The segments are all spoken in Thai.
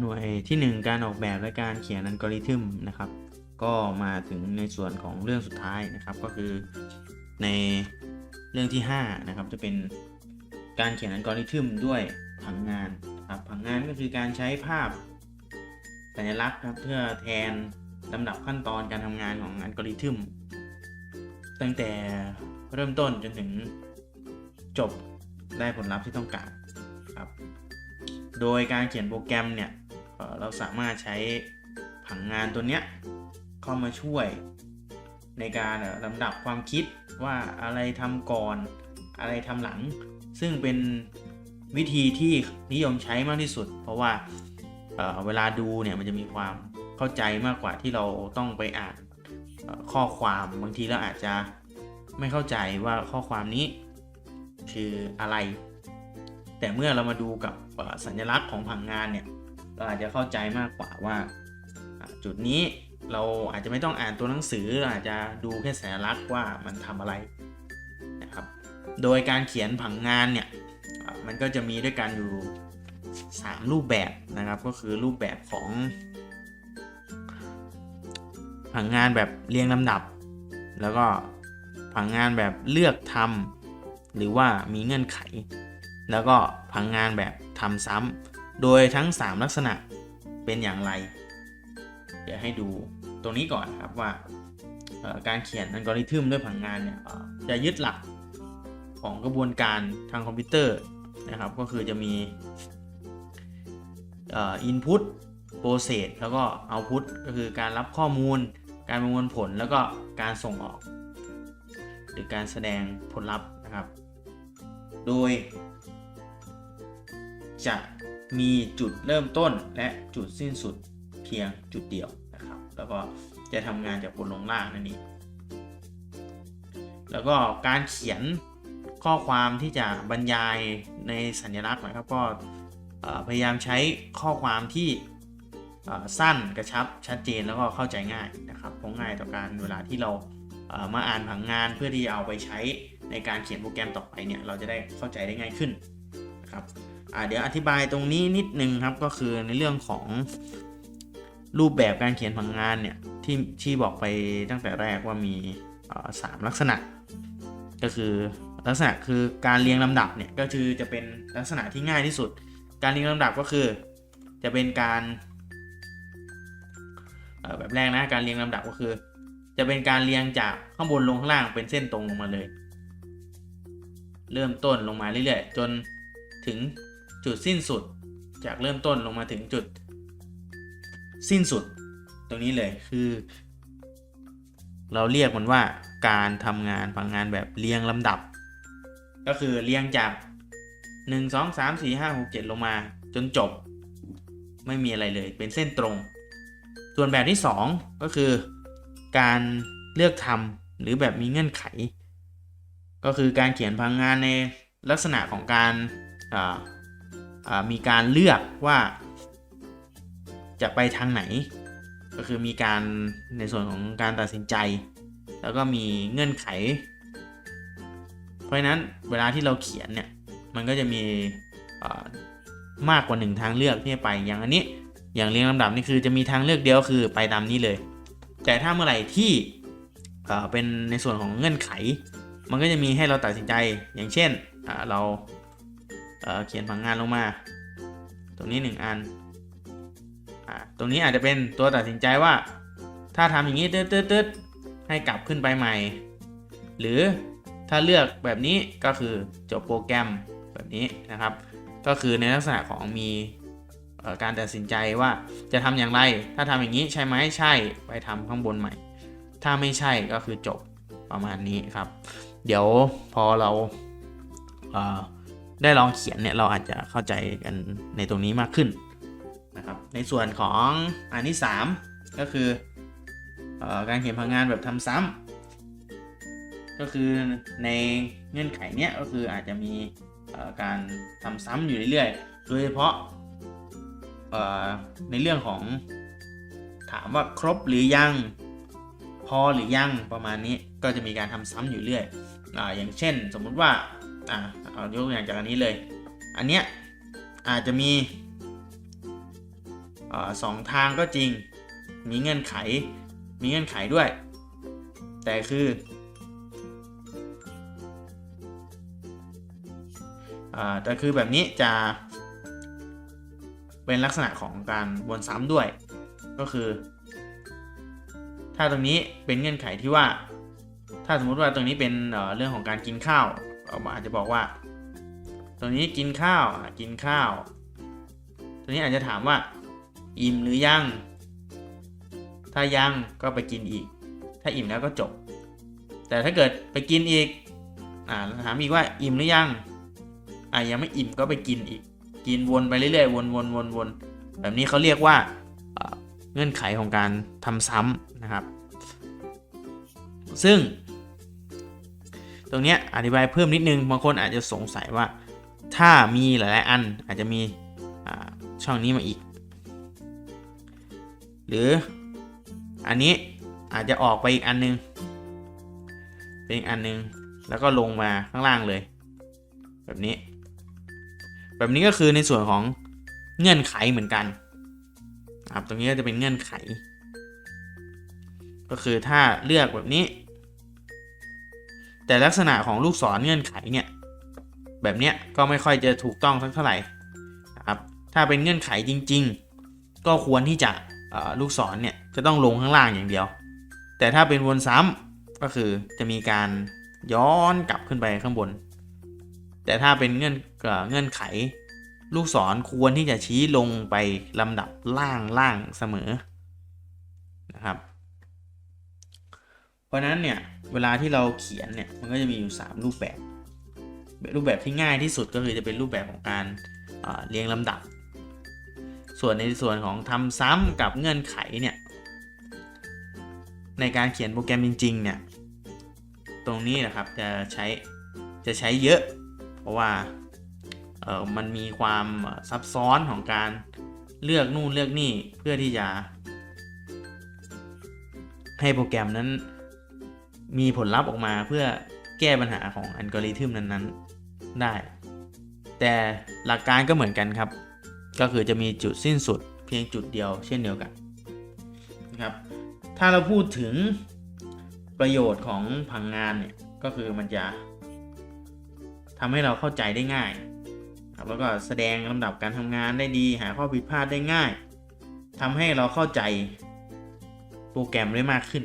หน่วยที่ 1 การออกแบบและการเขียนอัลกอริทึมนะครับ ก็มาถึงในส่วนของเรื่องสุดท้ายนะครับ ก็คือในเรื่องที่ 5 นะครับ จะเป็นการเขียนอัลกอริทึมด้วยผังงานนะครับผังงานก็คือการใช้ภาพสัญลักษณ์ครับเพื่อแทนลำดับขั้นตอนการทำงานของอัลกอริทึมตั้งแต่เริ่มต้นจนถึงจบได้ผลลัพธ์ที่ต้องการครับ โดยการเขียนโปรแกรมเนี่ย เราสามารถใช้ผังงานตัวเนี้ยเข้ามาช่วยในการลำดับความคิดว่าอะไรทำก่อนอะไรทำหลัง ซึ่งเป็นวิธีที่นิยมใช้มากที่สุด เพราะว่าเเวลาดูเนี่ยมันจะมีความเข้าใจมากกว่าที่เราต้องไปอ่านข้อความบางทีเราอาจจะไม่เข้าใจว่าข้อความนี้คืออะไร แต่เมื่อเรามาดูกับสัญลักษณ์ของผังงานเนี่ย เราอาจจะเข้าใจมากกว่าว่า จุดนี้เราอาจจะไม่ต้องอ่านตัวหนังสืออาจจะดูแค่สัญลักษณ์ว่ามันทำอะไรนะครับ โดยการเขียนผังงานเนี่ยมันก็จะมีด้วยกันอยู่ 3 รูปแบบนะครับ ก็คือรูปแบบของ ผังงานแบบเรียงลำดับ แล้วก็ผังงานแบบเลือกทำหรือว่ามีเงื่อนไข แล้วก็ผังงานแบบทำซ้ำ โดยทั้ง 3 ลักษณะเป็นอย่างไร เดี๋ยวให้ดูตรงนี้ก่อนครับว่าการเขียนอัลกอริทึมด้วยผังงานเนี่ยจะยึดหลักของกระบวนการทางคอมพิวเตอร์นะครับ ก็คือจะมีอ่อ input process แล้วก็ output ก็คือการรับข้อมูล การประมวลผลแล้วก็การส่งออก หรือการแสดงผลลัพธ์นะครับ โดย จะ มีจุดเริ่มต้นและจุดสิ้นสุดเพียงจุดเดียวนะครับ แล้วก็จะทำงานจากบนลงล่างนั่นเองแล้วก็การเขียนข้อความที่จะบรรยายในสัญลักษณ์นะครับก็พยายามใช้ข้อความที่สั้นกระชับชัดเจนแล้วก็เข้าใจง่ายนะครับเพราะง่ายต่อการเวลาที่เรามาอ่านผังงานเพื่อที่เอาไปใช้ในการเขียนโปรแกรมต่อไปเนี่ยเราจะได้เข้าใจได้ง่ายขึ้นนะครับ เดี๋ยวอธิบายตรงนี้นิดนึงครับก็คือในเรื่องของรูปแบบการเขียนผังงานเนี่ยที่ที่บอกไปตั้งแต่แรกว่ามีสามลักษณะ ก็คือลักษณะคือการเรียงลำดับเนี่ยก็คือจะเป็นลักษณะที่ง่ายที่สุด การเรียงลำดับก็คือจะเป็นการแบบแรกนะการเรียงลำดับก็คือ จะเป็นการเรียงจากข้างบนลงข้างล่างเป็นเส้นตรงลงมาเลย เริ่มต้นลงมาเรื่อยๆจนถึง จุดสิ้นสุดจากเริ่มต้นลงมาถึงจุดสิ้นสุด ตรงนี้เลยคือ เราเรียกมันว่าการทำงานผังงานแบบเรียงลำดับ ก็คือเรียงจาก 1 2 3 4 5 6 7 ลงมาจนจบ ไม่มีอะไรเลยเป็นเส้นตรง ส่วนแบบที่ 2 ก็คือการเลือกทำหรือแบบมีเงื่อนไข ก็คือการเขียนพลังงานในลักษณะของการ มีการเลือกว่าจะไปทางไหน ก็คือมีการในส่วนของการตัดสินใจ แล้วก็มีเงื่อนไข เพราะฉะนั้นเวลาที่เราเขียนเนี่ย มันก็จะมีมากกว่าหนึ่งทางเลือกที่ไปอย่างอันนี้อย่างเรียงลำดับนี่คือจะมีทางเลือกเดียวคือไปตามนี้เลย แต่ถ้าเมื่อไหร่ที่เป็นในส่วนของเงื่อนไข มันก็จะมีให้เราตัดสินใจอย่างเช่นเรา เเขียนผังงานลงมา ตรงนี้ 1 อันอตรงนี้อาจจะเป็นตัวตัดสินใจว่า ถ้าทำอย่างนี้ตืดๆๆให้กลับขึ้นไปใหม่ หรือถ้าเลือกแบบนี้ก็คือจบโปรแกรมแบบนี้นะครับ ก็คือในลักษณะของมีการตัดสินใจว่าจะทำอย่างไร ถ้าทำอย่างนี้ใช่ไหมใช่ไปทำข้างบนใหม่ ถ้าไม่ใช่ก็คือจบประมาณนี้ครับ เดี๋ยวพอเราเอ่อ ได้ลองเขียนเนี่ยเราอาจจะเข้าใจกันในตรงนี้มากขึ้นนะครับในส่วนของอันที่ 3 ก็คืออการเขียนพลังงานแบบทำซ้ำก็คือในเงื่อนไขเนี้ยก็คืออาจจะมีการทำซ้ำอยู่เรื่อยๆ โดยเฉพาะในเรื่องของถามว่าครบหรือยังพอหรือยังประมาณนี้ก็จะมีการทำซ้ำอยู่เรื่อยออย่างเช่น สมมุติว่า อ่าเอายกตัวอย่างจากอันนี้เลย อันเนี้ยอาจจะมีอสองทางก็จริง มีเงื่อนไข มีเงื่อนไขด้วย แต่คือแต่คือแบบนี้จะเป็นลักษณะของการวนซ้ำด้วย ก็คือ ถ้าตรงนี้เป็นเงื่อนไขที่ว่า ถ้าสมมุติว่าตรงนี้เป็นเรื่องของการกินข้าว เราอาจจะบอกว่าตรงนี้กินข้าวกินข้าวตรงนี้อาจจะถามว่า อิ่มหรือยัง ถ้ายังก็ไปกินอีก ถ้าอิ่มแล้วก็จบ แต่ถ้าเกิดไปกินอีกอ่าถามอีกว่าอิ่มหรือยังอ่ายังไม่อิ่มก็ไปกินอีก กินวนไปเรื่อยๆวนวนวนวนแบบนี้เขาเรียกว่าเอ่อเงื่อนไขของการทำซ้ำนะครับ ซึ่ง ตรงนี้อธิบายเพิ่มนิดนึง บางคนอาจจะสงสัยว่า ถ้ามีหลายๆอันอาจจะมีช่องนี้มาอีก หรืออันนี้อาจจะออกไปอีกอันนึง เป็นอีกอันนึง แล้วก็ลงมาข้างล่างเลย แบบนี้ แบบนี้ก็คือในส่วนของเงื่อนไขเหมือนกันครับตรงนี้ก็จะเป็นเงื่อนไข ก็คือถ้าเลือกแบบนี้ แต่ลักษณะของลูกศรเงื่อนไขเนี่ยแบบเนี้ยก็ไม่ค่อยจะถูกต้องสักเท่าไหร่นะครับถ้าเป็นเงื่อนไขจริง ๆ ก็ควรที่จะลูกศรเนี่ยจะต้องลงข้างล่างอย่างเดียว แต่ถ้าเป็นวนซ้ำก็คือจะมีการย้อนกลับขึ้นไปข้างบน แต่ถ้าเป็นเงื่อนเงื่อนไข ลูกศรควรที่จะชี้ลงไปลำดับล่างล่างเสมอนะครับ ราะนั้นเนี่ยเวลาที่เราเขียนเนี่ยมันก็จะมีอยู่ 3 รูปแบบ รูปแบบที่ง่ายที่สุดก็คือจะเป็นรูปแบบของการเอ่อเรียงลำดับ ส่วนในส่วนของทำซ้ำกับเงื่อนไขเนี่ยในการเขียนโปรแกรมจริงๆเนี่ยตรงนี้นะครับจะใช้จะใช้เยอะ เพราะว่าเออมันมีความซับซ้อนของการเลือกนู่นเลือกนี่เพื่อที่จะให้โปรแกรมนั้น มีผลลัพธ์ออกมาเพื่อแก้ปัญหาของอัลกอริทึมนั้นๆ ได้ แต่หลักการก็เหมือนกันครับ ก็คือจะมีจุดสิ้นสุดเพียงจุดเดียวเช่นเดียวกันนะครับ ถ้าเราพูดถึงประโยชน์ของผังงานเนี่ยก็คือมันจะทำให้เราเข้าใจได้ง่ายครับแล้วก็แสดงลำดับการทำงานได้ดี หาข้อผิดพลาดได้ง่ายทำให้เราเข้าใจโปรแกรมได้มากขึ้น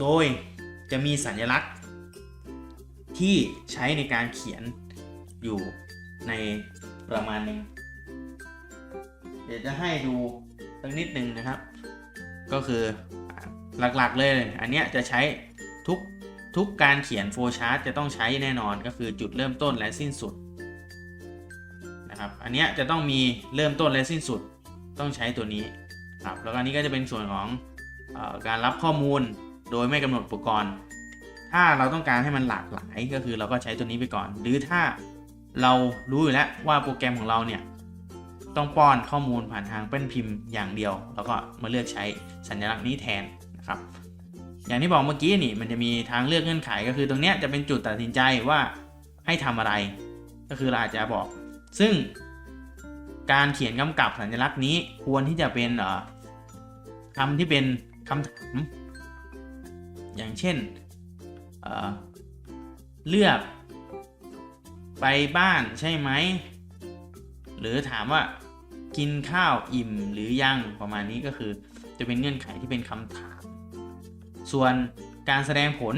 โดยจะมีสัญลักษณ์ ที่ใช้ในการเขียนอยู่ในประมาณนึง เดี๋ยวจะให้ดูสักนิดหนึ่งนะครับ ก็คือหลักๆเลยอันเนี้ยจะใช้ทุกทุกการเขียนโฟล์ชาร์ตจะต้องใช้แน่นอนก็คือจุดเริ่มต้นและสิ้นสุดนะครับอันนี้จะต้องมีเริ่มต้นและสิ้นสุดต้องใช้ตัวนี้ครับแล้วก็อันนี้ก็จะเป็นส่วนของอการรับข้อมูล โดยไม่กำหนดอุปกรณ์ ถ้าเราต้องการให้มันหลากหลายก็คือเราก็ใช้ตัวนี้ไปก่อน หรือถ้าเรารู้อยู่แล้วว่าโปรแกรมของเราเนี่ยต้องป้อนข้อมูลผ่านทางเป็นพิมพ์อย่างเดียว แล้วก็มาเลือกใช้สัญลักษณ์นี้แทนนะครับ อย่างที่บอกเมื่อกี้นี่มันจะมีทางเลือกเงื่อนไขก็คือตรงนี้จะเป็นจุดตัดสินใจว่าให้ทำอะไร ก็คือเราอาจจะบอก ซึ่งการเขียนกำกับสัญลักษณ์นี้ควรที่จะเป็นคำที่เป็นคำถาม อย่างเช่นเเลือกไปบ้านใช่ไหม หรือถามว่ากินข้าวอิ่มหรือยังประมาณนี้ก็คือจะเป็นเงื่อนไขที่เป็นคำถาม ส่วนการแสดงผล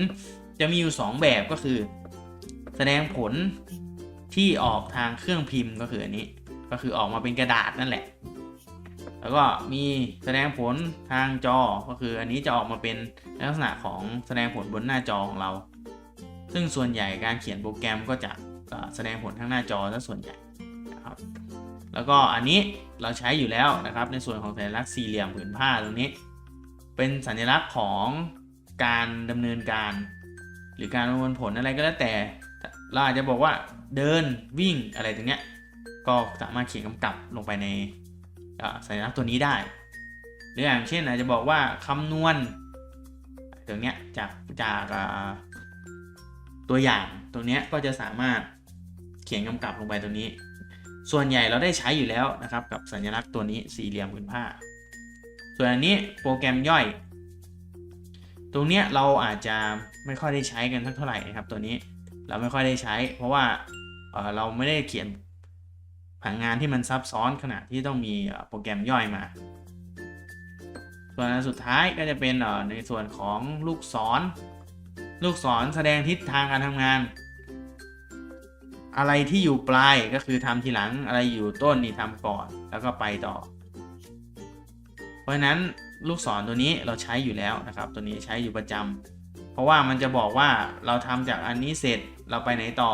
จะมีอยู่ 2 แบบก็คือ แสดงผลที่ออกทางเครื่องพิมพ์ก็คืออันนี้ก็คือออกมาเป็นกระดาษนั่นแหละ แล้วก็มีแสดงผลทางจอก็คืออันนี้จะออกมาเป็นลักษณะของแสดงผลบนหน้าจอของเรา ซึ่งส่วนใหญ่การเขียนโปรแกรมก็จะแสดงผลทางหน้าจอซะส่วนใหญ่นะครับแล้วก็อันนี้เราใช้อยู่แล้วนะครับ ในส่วนของสัญลักษณ์สี่เหลี่ยมผืนผ้าตรงนี้ เป็นสัญลักษณ์ของการดำเนินการ หรือการประมวลผลอะไรก็แล้วแต่เราอาจจะบอกว่าเดินวิ่งอะไรตรงเนี้ยก็สามารถเขียนกำกับลงไปใน สัญลักษณ์ตัวนี้ได้ หรืออย่างเช่นอาจจะบอกว่าคำนวณตรงเนี้ยจากจากตัวอย่างตรงเนี้ยก็จะสามารถเขียนกำกับลงไปตรงนี้ ส่วนใหญ่เราได้ใช้อยู่แล้วนะครับกับสัญลักษณ์ตัวนี้สี่เหลี่ยมผืนผ้า ส่วนอันนี้โปรแกรมย่อย ตรงเนี้ยเราอาจจะไม่ค่อยได้ใช้กันเท่าไหร่นะครับตัวนี้เราไม่ค่อยได้ใช้ เพราะว่าเราไม่ได้เขียน ผังงานที่มันซับซ้อนขนาดที่ต้องมีโปรแกรมย่อยมา ส่วนอันสุดท้ายก็จะเป็นในส่วนของลูกศร ลูกศรแสดงทิศทางการทำงาน อะไรที่อยู่ปลายก็คือทำทีหลังอะไรอยู่ต้นนี่ทำก่อนแล้วก็ไปต่อ เพราะฉะนั้นลูกศรตัวนี้เราใช้อยู่แล้วนะครับ ตัวนี้ใช้อยู่ประจำเพราะว่ามันจะบอกว่าเราทำจากอันนี้เสร็จเราไปไหนต่อ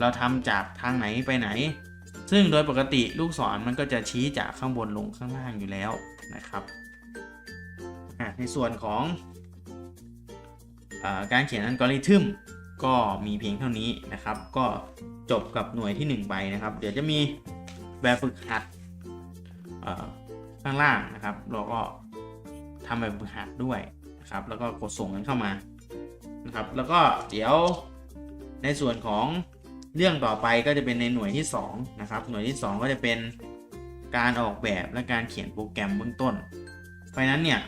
เราทำจากทางไหนไปไหน ซึ่งโดยปกติลูกศรมันก็จะชี้จากข้างบนลงข้างล่างอยู่แล้วนะครับในส่วนของอการเขียนอัลกอริทึมก็มีเพียงเท่านี้นะครับ ก็จบกับหน่วยที่1ไปนะครับ เดี๋ยวจะมีแบบฝึกหัดข้างล่างนะครับ เราก็ทำแบบฝึกหัดด้วยนะครับ แล้วก็กดส่งกันเข้ามานะครับ แล้วก็เดี๋ยวในส่วนของ เรื่องต่อไปก็จะเป็นในหน่วยที่ 2 นะครับ หน่วยที่ 2 ก็จะเป็นการออกแบบและการเขียนโปรแกรมเบื้องต้น เพราะนั้นเนี่ย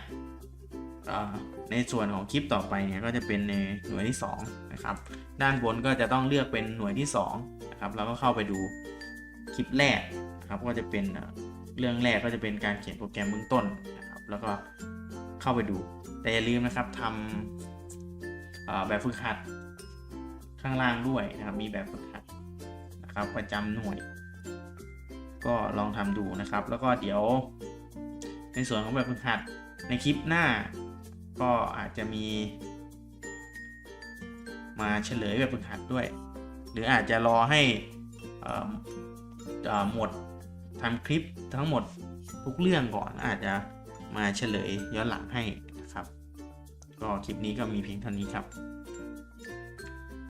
ในส่วนของคลิปต่อไปเนี่ยก็จะเป็นในหน่วยที่2นะครับด้านบนก็จะต้องเลือกเป็นหน่วยที่2นะครับแล้วก็เข้าไปดูคลิปแรกนะครับก็จะเป็นเรื่องแรกก็จะเป็นการเขียนโปรแกรมเบื้องต้นนะครับแล้วก็เข้าไปดู แต่อย่าลืมนะครับทำแบบฝึกหัดข้างล่างด้วยนะครับมีแบบฝึกหัด นะครับประจำหน่วย ก็ลองทำดูนะครับ แล้วก็เดี๋ยว ในส่วนของแบบฝึกหัดในคลิปหน้า ก็อาจจะมี มาเฉลยแบบฝึกหัดด้วย หรืออาจจะรอให้หมดทำคลิปทั้งหมดทุกเรื่องก่อนอาจจะมาเฉลยย้อนหลังให้นะครับ ก็คลิปนี้ก็มีเพียงเท่านี้ครับ